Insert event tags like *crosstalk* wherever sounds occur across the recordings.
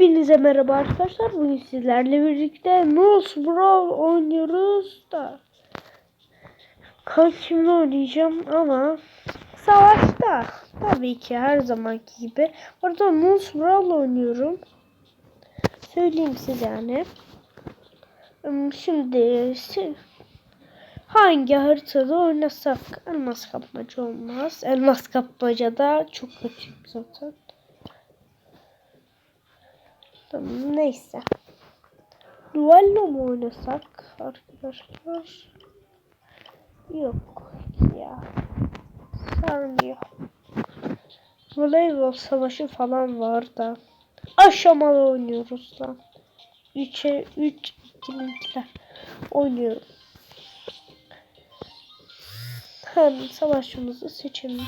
Hepinize merhaba arkadaşlar. Bugün sizlerle birlikte Nose Brawl oynuyoruz da. Kankimle oynayacağım ama savaşta. Tabii ki her zamanki gibi. Orada Nose Brawl oynuyorum. Söyleyeyim size yani. Hmm, Şimdi hangi haritada oynasak elmas kapmaca olmaz. Elmas kapmaca da çok kötü zaten. Tamam neyse. Duello mu oynasak arkadaşlar? Yok ya. Sarmıyor. Voleybol savaşı falan var da. Aşamalı oynuyoruz lan. 3'e 3 ikilikler oynuyorum. Hem savaşımızı seçelim.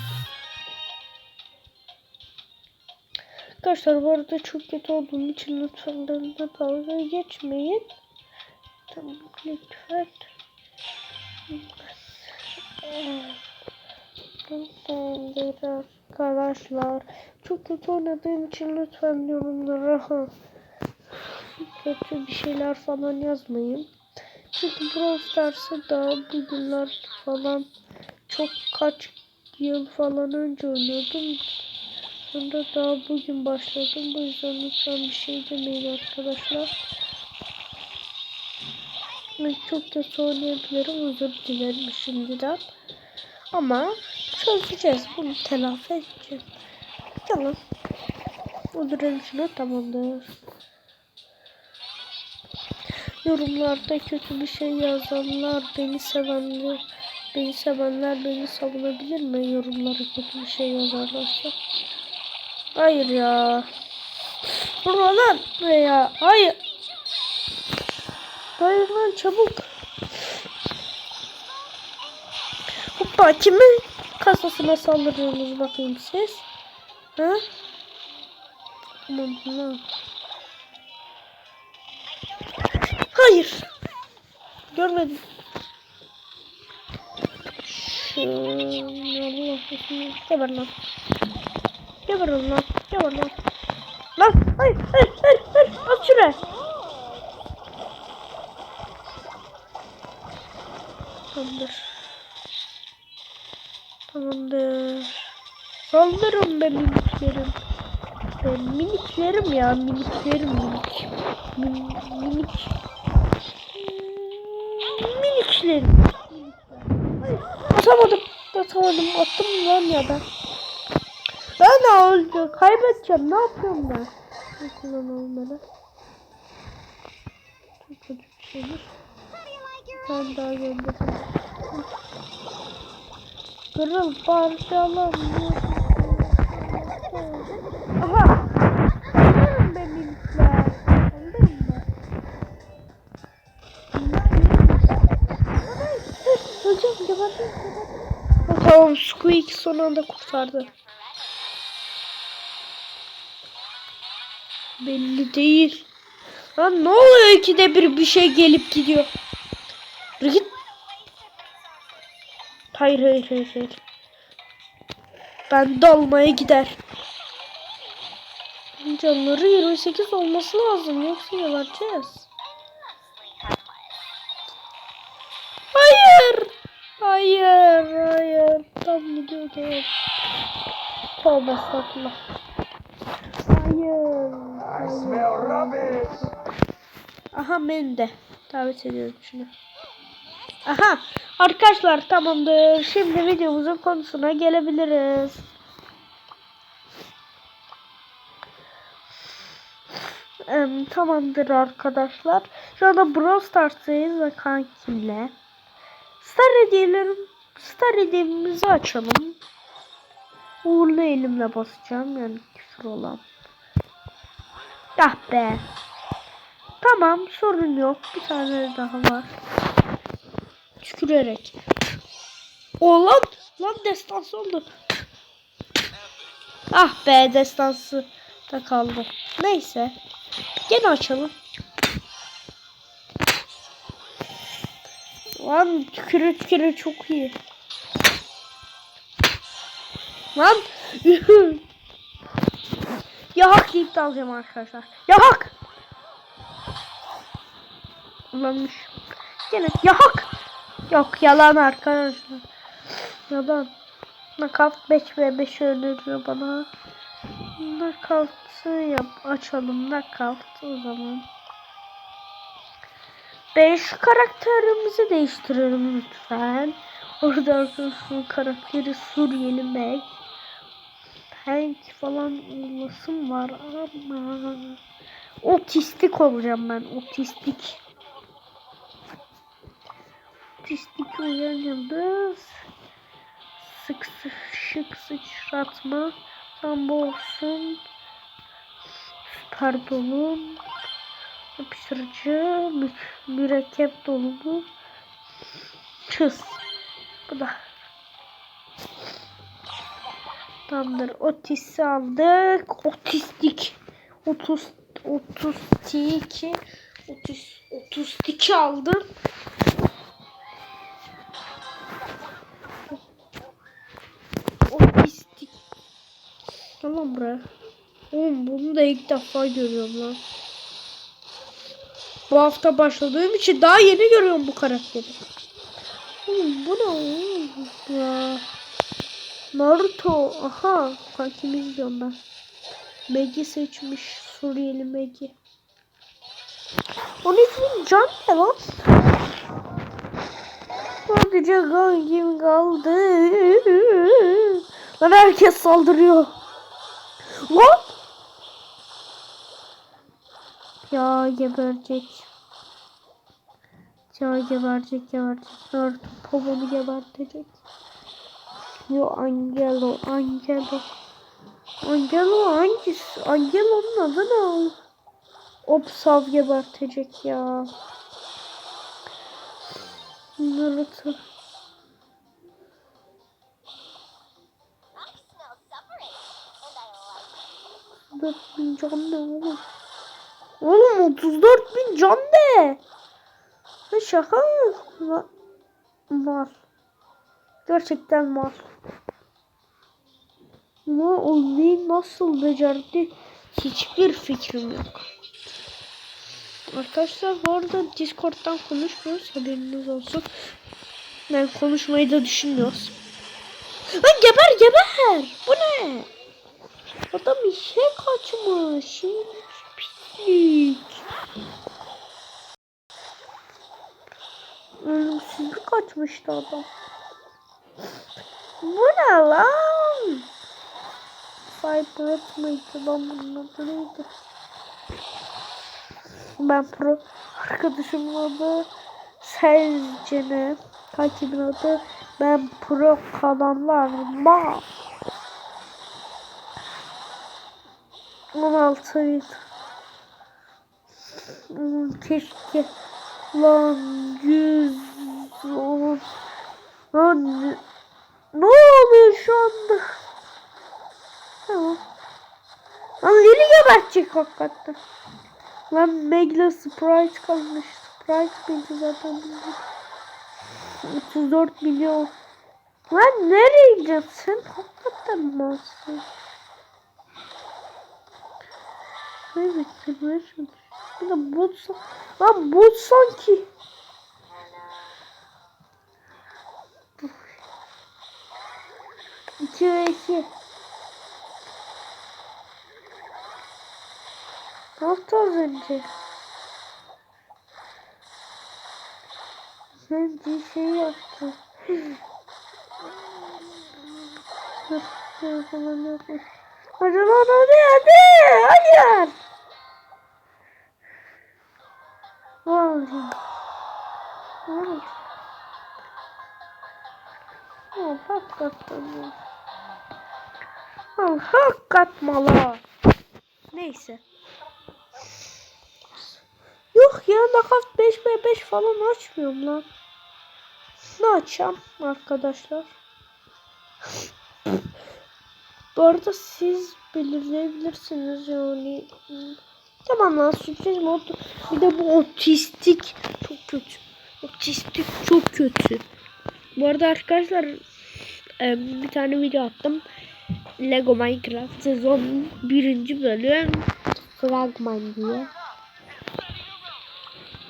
Arkadaşlar bu arada çok kötü olduğum için lütfen benimle dalga geçmeyin. Tamam lütfen. Tamamdır arkadaşlar. Çok kötü oynadığım için lütfen yorumlara kötü bir şeyler falan yazmayın. Çünkü Brawl Stars'ı da bugünler falan çok kaç yıl falan önce oynuyordum. Sonra daha bugün başladım. Bu yüzden lütfen bir şey demeyin arkadaşlar. Ben çok kötü oynayabilirim. Özür dilerim şimdiden. Ama çözeceğiz. Bunu telafi edeceğiz. Tamam. Öldürelim şunu. Tamamdır. Yorumlarda kötü bir şey yazanlar, beni sevenler, beni sevenler beni savunabilir mi? Yorumlara kötü bir şey yazarlarsa. Hayır ya. Lan veya hayır. Hayır lan çabuk. Hoppa kimin kasasına saldırıyorsunuz bakayım siz? Ha? Aman lan. Hayır. Görmedim. Şu Allah korusun. Geber lan. Geber lan. Geber lan. Lan hayır hayır hayır hayır. At şuraya. Tamamdır. Tamamdır. Saldırın be miniklerim. Be miniklerim ya miniklerim minik. Min, minik. Miniklerim. Hayır, atamadım. Atamadım. Attım lan ya ben. Ben öldü. Kaybedeceğim. Ne yapıyorum ben? Nasıl lan olmadı? Çok kötü bir şeymiş. Ben daha gönderdim. Kırıl parçalan. Aha. Anlarım ben minikler. Anlarım ben. Hocam geberdim. Tamam Squeak son anda kurtardı. Belli değil. Lan ne oluyor ikide bir bir şey gelip gidiyor. Git. Hayır hayır hayır hayır. Ben dalmaya gider. Canları 28 olması lazım yoksa yalanacağız. Hayır. Hayır hayır. Tam gidiyordu. Tövbe estağfurullah. Hayır. I smell rubbish. Aha ben de davet ediyorum şunu. Aha arkadaşlar tamamdır. Şimdi videomuzun konusuna gelebiliriz. Em, tamamdır arkadaşlar. Şu anda Brawl Stars'tayız ve kankimle. Star hediyelerim, Star hediyemizi açalım. Uğurlu elimle basacağım yani küfür olan. Ah be. Tamam sorun yok. Bir tane daha var. Tükürerek. O lan. Lan destansı oldu. Ah be destansı da kaldı. Neyse. Gene açalım. Lan tükürü tükürü çok iyi. Lan. *laughs* Ya hak deyip de arkadaşlar. Ya hak. Ulanmış. Gene ya hak. Yok yalan arkadaşlar. Yalan. Knockout 5 ve 5 öneriyor bana. Knockout'ı yap açalım. Knockout o zaman. Ben karakterimizi değiştirelim lütfen. Orada arkadaşlar karakteri Suriyeli Meg. Hank falan olmasın var ama otistik olacağım ben otistik. Otistik uyanıyoruz. Sık sık şık sıçratma. Tam bu olsun. Süper dolu. Yapıştırıcı. Mü mürekkep dolu. Çöz. Bu da. Tamamdır. Otisi aldık. Otistik. Otus, otistik. Otis, otistik aldım. Otistik. Tamam buraya. Oğlum bunu da ilk defa görüyorum lan. Bu hafta başladığım için daha yeni görüyorum bu karakteri. Oğlum bu ne oğlum? Naruto. Aha. Kankimiz diyorum ben. Megi seçmiş. Suriyeli Megi. Onun ismi Can ne lan? Sadece kankim kaldı. Lan herkes saldırıyor. Lan! Ya geberecek. Ya geberecek geberecek. Naruto babamı gebertecek. Yo Angelo, Angelo. Angelo hangisi? Angelo'nun adı ne? Opsav gebertecek ya. Naruto. Dört bin can ne oğlum? Oğlum 34 bin can ne? Ha şaka mı? Va- Var. Gerçekten var. Ama o neyi nasıl becerdi hiçbir fikrim yok. Arkadaşlar bu arada Discord'dan konuşmuyoruz haberiniz olsun. Ben konuşmayı da düşünmüyoruz. Lan geber geber. Bu ne? Adam işe kaçmış. Pislik. Ölümsüzlük kaçmıştı adam. Bu ne lan? Cyber mıydı lan bunun adı? Ben pro arkadaşımın adı Selcene. Takibin adı ben pro kanallar. Bak. 16 bin. Keşke lan 100 10 ne- ne oluyor şu anda? Tamam. Lan Lili gebertecek hakikaten. Lan Meg'le Sprite kalmış. Sprite miydi zaten? 34 milyon. Lan nereye gideceksin? Sen hakikaten malsın. Ne bitirmeye çalışıyorsun? Bir de bot Lan bot sanki. İki ve iki. Ne yaptı az önce? Sen bir şey yaptın. Dur, falan yapmış. Lan hadi hadi. Hayır. Vallahi. Vallahi. Oh, hakikaten ya. Oh, hakikaten mala. Neyse. Yok ya nakaf 5 ve 5 falan açmıyorum lan. Ne açacağım arkadaşlar? Bu arada siz belirleyebilirsiniz yani. Tamam lan sürpriz mod. Bir de bu otistik çok kötü. Otistik çok kötü. Bu arada arkadaşlar e, bir tane video attım. Lego Minecraft sezon birinci bölüm fragman diye.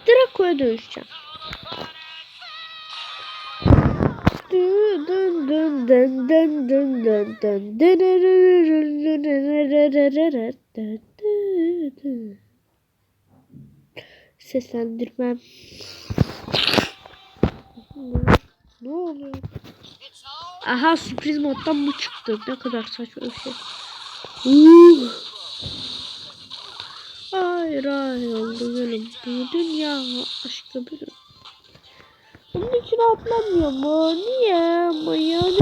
Draco'ya dönüşeceğim. Dın dın dın dın dın dın dın dın dın dın. Seslendirmem. Ne oluyor? Aha sürpriz moddan bu çıktı. Ne kadar saçma bir şey. Uh. Hayır hayır oldu gülüm. Bu dünya aşkı bir. Bunun için atlamıyor mu? Niye? Ama yani.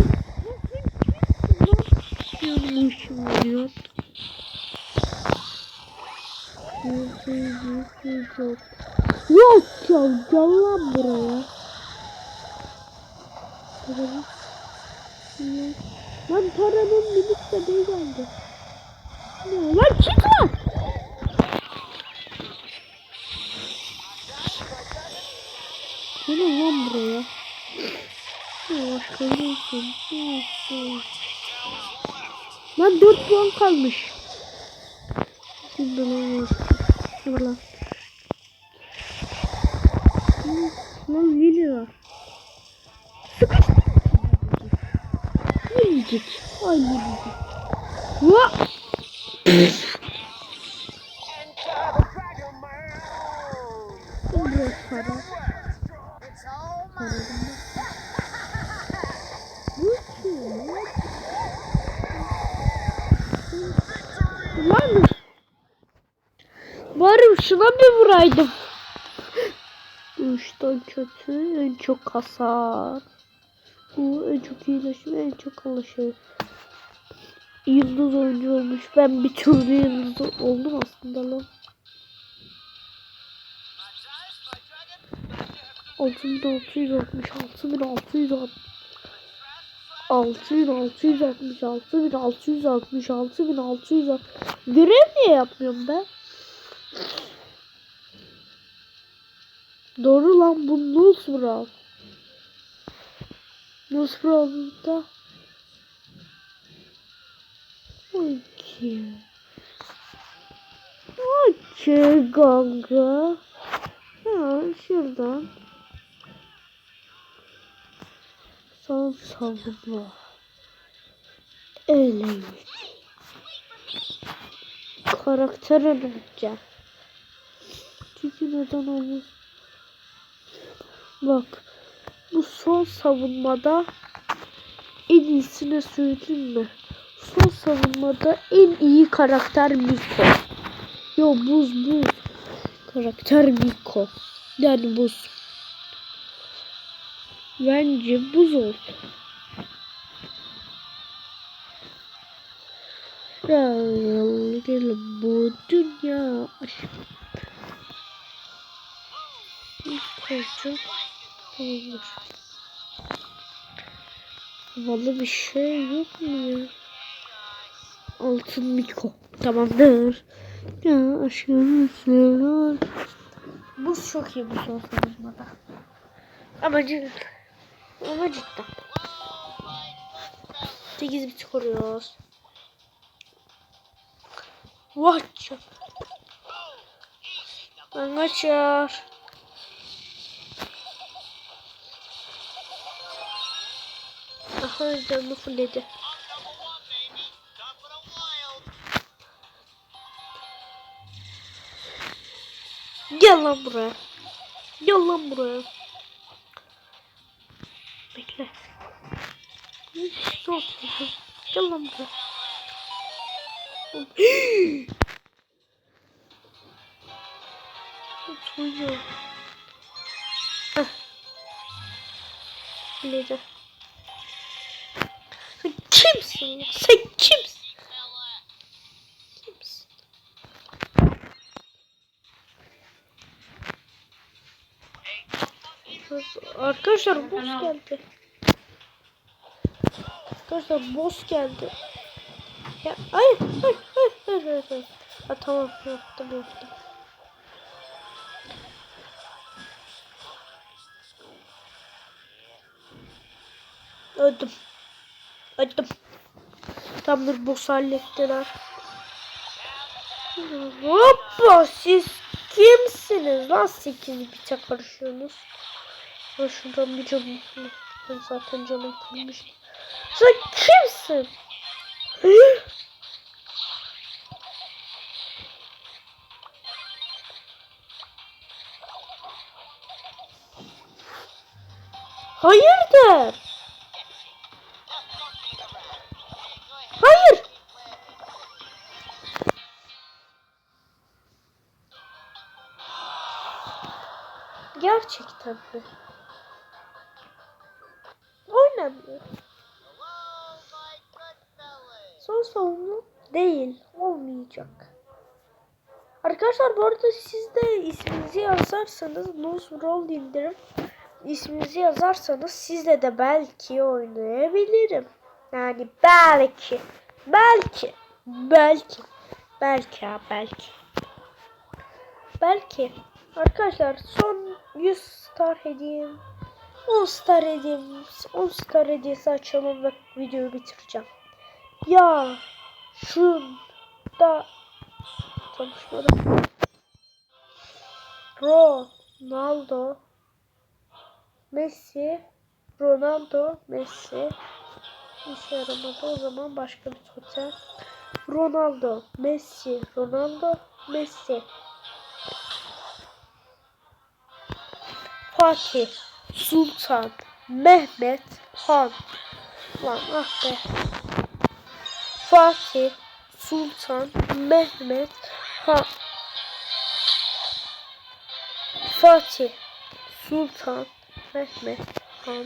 Yanmışım oluyor. Yok ya gel lan buraya. Paranın. Lan paranın limit bebeği geldi. Ya, lan çık lan. Gelin lan buraya. Ya başka neysin? Lan 4 puan kalmış. Şimdi lan var. Dur Vah! Biraz para. Para Bu kim? Lan! Bari şuna bir vuraydım. Üçten kötü, en çok hasar. Bu en çok iyileşim en çok alışıyor. Yıldız oyuncu olmuş. Ben bir türlü yıldız oldum aslında lan. Altın bin altı yüz altmış altı bin altı yüz altı bin altı yüz altmış altı bin altı yüz altmış altı bin altı yüz Görev niye yapmıyorum ben? Doğru lan bu Nusra. Nusra'da Okey. Okey kanka. Ha şuradan. Son savunma. Öyle. Karakter öğreneceğim. Çünkü neden olmaz? Bak. Bu son savunmada en iyisini söyleyeyim mi? Son savunmada en iyi karakter Miko. Yo buz buz. Karakter Miko. Yani buz. Bence buz olsun. Ya gelin bu dünya aşkı. Koyacağım. Tamamdır. Havalı bir şey yok mu ya? Altın Miko. Tamamdır. Ya aşkım seviyor. Buz çok iyi bu son savaşmada. Ama cidden. Ama cidden. 8 bit koruyoruz. Watch. Ben kaçar. Aha canını fulledi. Gel lan buraya. Gel lan buraya. Bekle. Çok güzel. Gel lan buraya. Oturuyor. Heh. Biledi. Sen kimsin ya? Sen kimsin? Kimsin? Arkadaşlar boss geldi. Arkadaşlar boss geldi. Ya hayır hayır hayır hayır hayır. hayır. Ha tamam yaptım yaptım. Öldüm. Öldüm. Tamamdır boss hallettiler. Hoppa siz kimsiniz lan 8 bite karışıyorsunuz. Ben şuradan bir canım. Ben zaten canım kırmış. Sen kimsin? Hayırdır? Mi? Oynamıyor. Son savunma değil. Olmayacak. Arkadaşlar bu arada siz de isminizi yazarsanız Nose Roll indirim. İsminizi yazarsanız sizle de belki oynayabilirim. Yani belki. Belki. Belki. Belki ha belki. Belki. Arkadaşlar son 100 star hediyem. 10 star hediyem. 10 star hediyesi açalım ve videoyu bitireceğim. Ya şu da konuşmadım. Ronaldo Messi Ronaldo Messi işe yaramadı o zaman başka bir totem Ronaldo Messi Ronaldo Messi Fatih Sultan Mehmet Han. Lan ah be. Fatih Sultan Mehmet Han. Fatih Sultan Mehmet Han.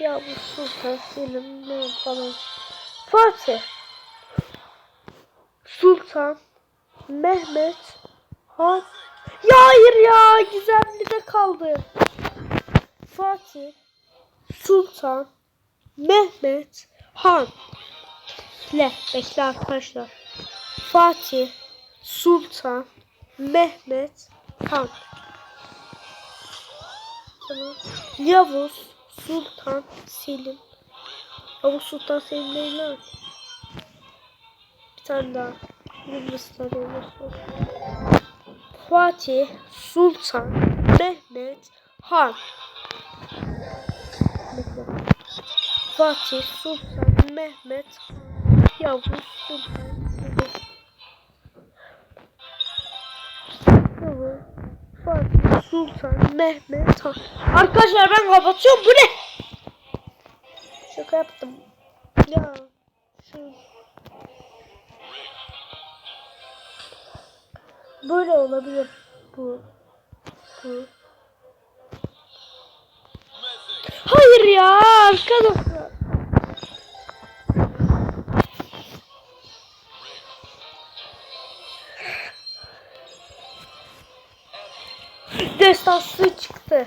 Ya bu Sultan Selim ne falan Fatih Sultan Mehmet Han. Ya hayır ya gizemli de kaldı Fatih Sultan Mehmet Han Le bekle arkadaşlar Fatih Sultan Mehmet Han. Yavuz Sultan Selim. Yavuz Sultan Selim değil lan. Bir tane daha. Yıldız tanıyoruz. Fatih Sultan Mehmet Han. Fatih Sultan Mehmet Yavuz Sultan. Yavuz Fatih Sultan Mehmet Han. Arkadaşlar ben kapatıyorum. Bu ne? Şaka yaptım. Ya şu böyle olabilir. Bu. Bu. Hayır ya arkadaşlar. Destansı çıktı.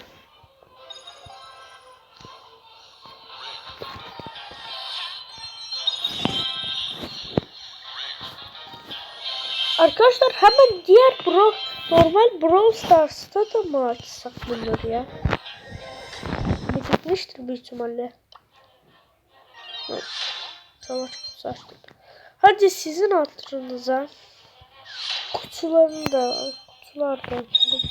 Arkadaşlar hemen diğer bro normal Brawl Stars'ta da mı açsak bunları ya? Bir gitmiştir büyük ihtimalle. Evet. Savaş kutusu açtık. Hadi sizin hatırınıza kutularını da kutular da açalım.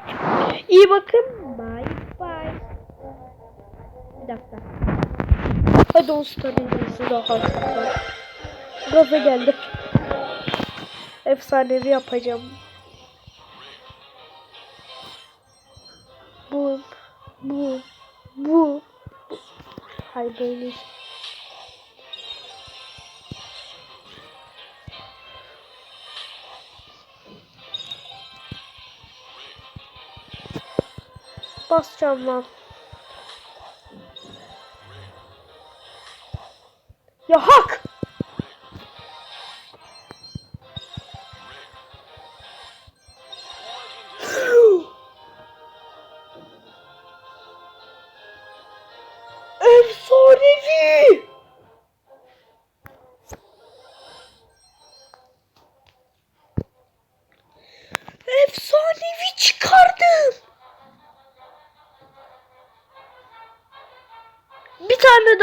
bakın. Bye bye. Bir dakika. Hadi on stabilesi daha fazla. Gaza geldim. Efsanevi yapacağım. Bu, bu, bu. Hayır böyle. Basacağım lan. Ya hak!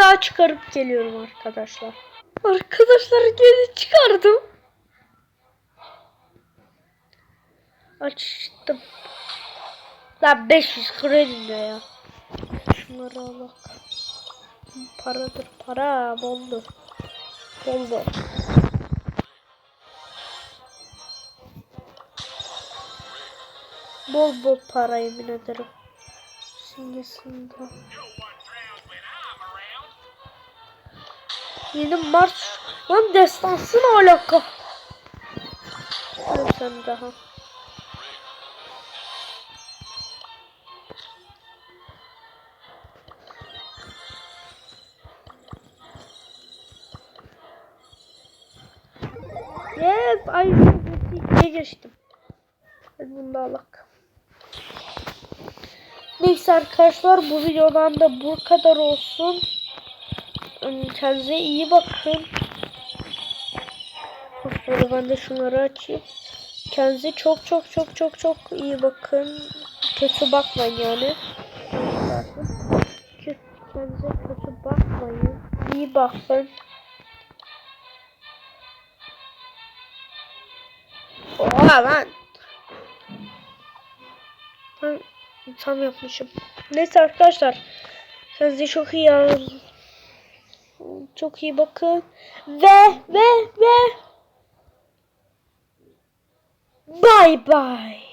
Daha çıkarıp geliyorum arkadaşlar. Arkadaşlar geri çıkardım. Açtım. Lan 500 kredi ne ya? Şunları al bak. Paradır para boldur. Boldur. Bol bol para yemin ederim. Simgesinde. Yeni Mars. Lan destansı ne alaka? Dur sen daha. Yes, ay diye geçtim. Hadi bunu da alak. Neyse arkadaşlar bu videodan da bu kadar olsun. Kendinize iyi bakın. Sonra ben de şunları açayım. Kendinize çok çok çok çok çok iyi bakın. Kötü bakmayın yani. Kendinize kötü bakmayın. İyi bakın. Oha lan. Ben tam yapmışım. Neyse arkadaşlar. Kendinize çok iyi çok iyi bakın. Ve ve ve Bye bye.